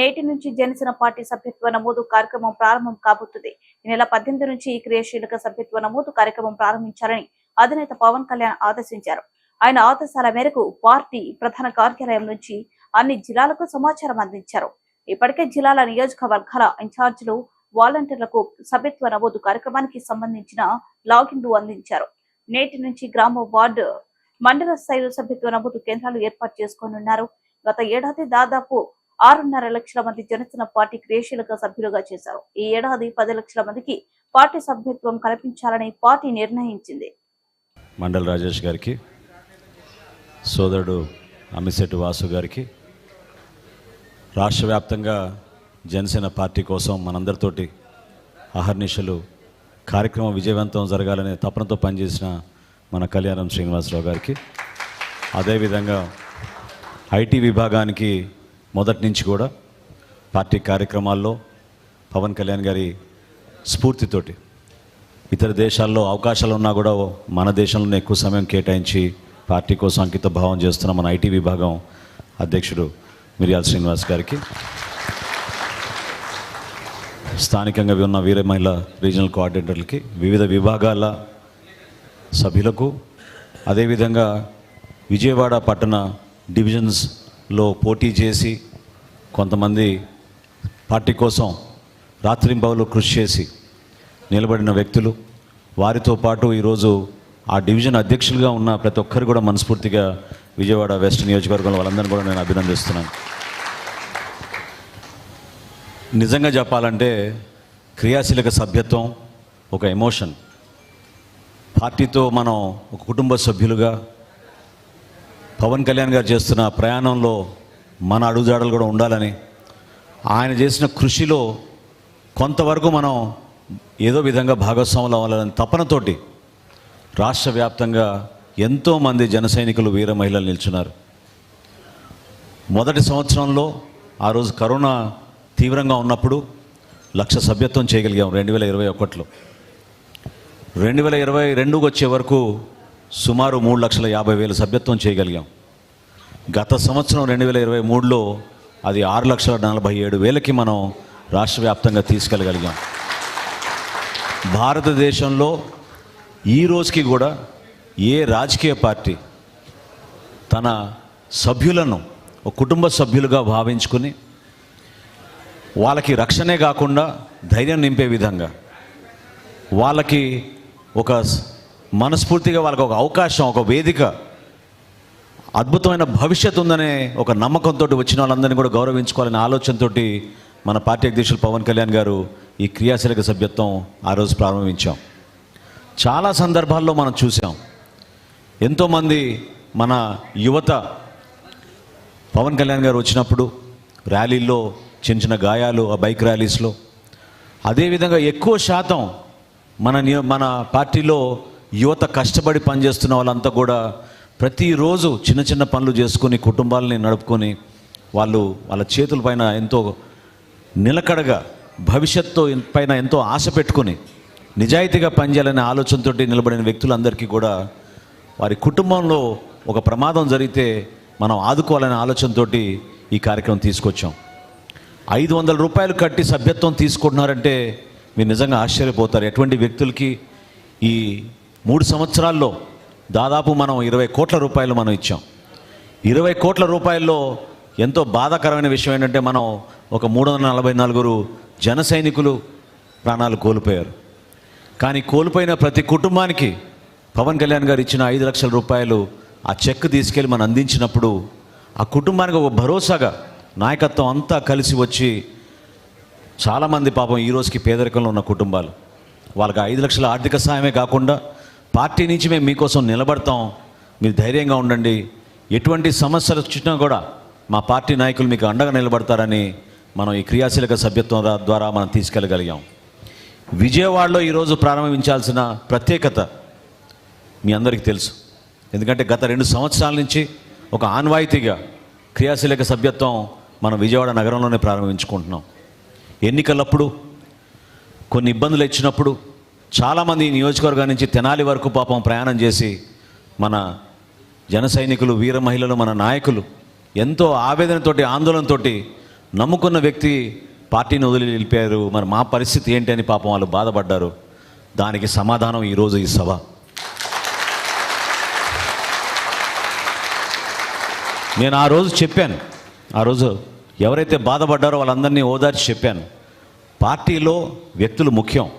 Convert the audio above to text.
నేటి నుంచి జనసేన పార్టీ సభ్యత్వ నమోదు కార్యక్రమం ప్రారంభం కాబోతుంది. ఈ నెల పద్దెనిమిది నుంచి ఈ క్రియాశీలక సభ్యత్వ నమోదు కార్యక్రమం ప్రారంభించాలని అధినేత పవన్ కళ్యాణ్ ఆదేశించారు. ఆయన ఆదేశాల మేరకు పార్టీ ప్రధాన కార్యాలయం నుంచి అన్ని జిల్లాలకు సమాచారం అందించారు. ఇప్పటికే జిల్లాల నియోజకవర్గాల ఇన్ఛార్జీలు వాలంటీర్లకు సభ్యత్వ నమోదు కార్యక్రమానికి సంబంధించిన లాగిన్లు అందించారు. నేటి నుంచి గ్రామ వార్డు మండల స్థాయిలో సభ్యత్వ నమోదు కేంద్రాలు ఏర్పాటు చేసుకోనున్నారు. గత ఏడాది దాదాపు ఆరున్నర లక్షల మంది జనసేన పార్టీ క్రియాశీలక సభ్యులుగా చేశారు. ఈ ఏడాది పది లక్షల మందికి పార్టీ సభ్యత్వం కల్పించాలని పార్టీ నిర్ణయించింది. మండల్ రాజేష్ గారికి సోదరుడు అమిశెట్టి వాసు గారికి రాష్ట్ర వ్యాప్తంగా జనసేన పార్టీ కోసం మనందరితోటి అహర్నిశలు కార్యక్రమం విజయవంతం జరగాలనే తపనతో పనిచేసిన మన కళ్యాణం శ్రీనివాసరావు గారికి అదేవిధంగా ఐటీ విభాగానికి మొదటి నుంచి కూడా పార్టీ కార్యక్రమాల్లో పవన్ కళ్యాణ్ గారి స్ఫూర్తితోటి ఇతర దేశాల్లో అవకాశాలు ఉన్నా కూడా మన దేశంలోనే ఎక్కువ సమయం కేటాయించి పార్టీ కోసం అంకిత భావం చేస్తున్న మన ఐటీ విభాగం అధ్యక్షుడు మిరియాల శ్రీనివాస్ గారికి. స్థానికంగా ఉన్న వీర మహిళ రీజనల్ కోఆర్డినేటర్లకి వివిధ విభాగాల సభ్యులకు అదేవిధంగా విజయవాడ పట్టణ డివిజన్స్ లో పోటీ చేసి కొంతమంది పార్టీ కోసం రాత్రింబవలు కృషి చేసి నిలబడిన వ్యక్తులు. వారితో పాటు ఈరోజు ఆ డివిజన్ అధ్యక్షులుగా ఉన్న ప్రతి ఒక్కరు కూడా మనస్ఫూర్తిగా విజయవాడ వెస్ట్ నియోజకవర్గంలో వాళ్ళందరినీ కూడా నేను అభినందిస్తున్నాను. నిజంగా చెప్పాలంటే క్రియాశీలక సభ్యత్వం ఒక ఎమోషన్. పార్టీతో మనం ఒక కుటుంబ సభ్యులుగా పవన్ కళ్యాణ్ గారు చేస్తున్న ప్రయాణంలో మన అడుగుజాడలు కూడా ఉండాలని ఆయన చేసిన కృషిలో కొంతవరకు మనం ఏదో విధంగా భాగస్వాములు అవ్వాలని తపనతోటి రాష్ట్ర వ్యాప్తంగా ఎంతోమంది జన సైనికులు వీర మహిళలు నిల్చున్నారు. మొదటి సంవత్సరంలో ఆ రోజు కరోనా తీవ్రంగా ఉన్నప్పుడు లక్ష సభ్యత్వం చేయగలిగాం రెండు వేల ఇరవై ఒకటిలో. రెండు వేల ఇరవై రెండుకి వచ్చే వరకు సుమారు మూడు లక్షల యాభై వేల సభ్యత్వం చేయగలిగాం. గత సంవత్సరం రెండు వేల ఇరవై మూడులో అది ఆరు లక్షల నలభై ఏడు వేలకి మనం రాష్ట్ర వ్యాప్తంగా తీసుకెళ్ళగలిగాం. భారతదేశంలో ఈ రోజుకి కూడా ఏ రాజకీయ పార్టీ తన సభ్యులను ఒక కుటుంబ సభ్యులుగా భావించుకుని వాళ్ళకి రక్షణే కాకుండా ధైర్యం నింపే విధంగా వాళ్ళకి ఒక మనస్ఫూర్తిగా వాళ్ళకి ఒక అవకాశం ఒక వేదిక అద్భుతమైన భవిష్యత్తు ఉందనే ఒక నమ్మకంతో వచ్చిన వాళ్ళందరినీ కూడా గౌరవించుకోవాలనే ఆలోచనతో మన పార్టీ అధ్యక్షులు పవన్ కళ్యాణ్ గారు ఈ క్రియాశీలక సభ్యత్వం ఆ రోజు ప్రారంభించాం. చాలా సందర్భాల్లో మనం చూసాం. ఎంతోమంది మన యువత పవన్ కళ్యాణ్ గారు వచ్చినప్పుడు ర్యాలీల్లో చిన్న చిన్న గాయాలు ఆ బైక్ ర్యాలీస్లో. అదేవిధంగా ఎక్కువ శాతం మన మన పార్టీలో యువత కష్టపడి పనిచేస్తున్న వాళ్ళంతా కూడా ప్రతిరోజు చిన్న చిన్న పనులు చేసుకొని కుటుంబాలని నడుపుకొని వాళ్ళు వాళ్ళ చేతుల పైన ఎంతో నిలకడగా భవిష్యత్తు పైన ఎంతో ఆశ పెట్టుకొని నిజాయితీగా పనిచేయాలనే ఆలోచనతో నిలబడిన వ్యక్తులందరికీ కూడా వారి కుటుంబంలో ఒక ప్రమాదం జరిగితే మనం ఆదుకోవాలనే ఆలోచనతో ఈ కార్యక్రమం తీసుకొచ్చాం. ఐదు వందల రూపాయలు కట్టి సభ్యత్వం తీసుకుంటున్నారంటే మీరు నిజంగా ఆశ్చర్యపోతారు. ఎటువంటి వ్యక్తులకి ఈ మూడు సంవత్సరాల్లో దాదాపు మనం ఇరవై కోట్ల రూపాయలు మనం ఇచ్చాం. ఇరవై కోట్ల రూపాయల్లో ఎంతో బాధాకరమైన విషయం ఏంటంటే మనం ఒక మూడు వందల నలభై నలుగురు జన సైనికులు ప్రాణాలు కోల్పోయారు. కానీ కోల్పోయిన ప్రతి కుటుంబానికి పవన్ కళ్యాణ్ గారు ఇచ్చిన ఐదు లక్షల రూపాయలు ఆ చెక్ తీసుకెళ్ళి మనం అందించినప్పుడు ఆ కుటుంబానికి ఒక భరోసాగా నాయకత్వం అంతా కలిసి వచ్చి చాలామంది పాపం ఈ రోజుకి పేదరికంలో ఉన్న కుటుంబాలు. వాళ్ళకి ఐదు లక్షల ఆర్థిక సాయమే కాకుండా పార్టీ నుంచి మేము మీకోసం నిలబడతాం. మీరు ధైర్యంగా ఉండండి. ఎటువంటి సమస్యలు వచ్చినా కూడా మా పార్టీ నాయకులు మీకు అండగా నిలబడతారని మనం ఈ క్రియాశీలక సభ్యత్వం ద్వారా మనం తీసుకెళ్ళగలిగాం. విజయవాడలో ఈరోజు ప్రారంభించాల్సిన ప్రత్యేకత మీ అందరికీ తెలుసు. ఎందుకంటే గత రెండు సంవత్సరాల నుంచి ఒక ఆన్వాయితీగా క్రియాశీలక సభ్యత్వం మనం విజయవాడ నగరంలోనే ప్రారంభించుకుంటున్నాం. ఎన్నికలప్పుడు కొన్ని ఇబ్బందులు ఇచ్చినప్పుడు చాలామంది నియోజకవర్గం నుంచి తెనాలి వరకు పాపం ప్రయాణం చేసి మన జన సైనికులు వీర మహిళలు మన నాయకులు ఎంతో ఆవేదనతోటి ఆందోళనతోటి నమ్ముకున్న వ్యక్తి పార్టీని వదిలి నిలిపారు. మరి మా పరిస్థితి ఏంటి అని పాపం వాళ్ళు బాధపడ్డారు. దానికి సమాధానం ఈరోజు ఈ సభ. నేను ఆ రోజు చెప్పాను. ఆ రోజు ఎవరైతే బాధపడ్డారో వాళ్ళందరినీ ఓదార్చి చెప్పాను. పార్టీలో వ్యక్తులు ముఖ్యం.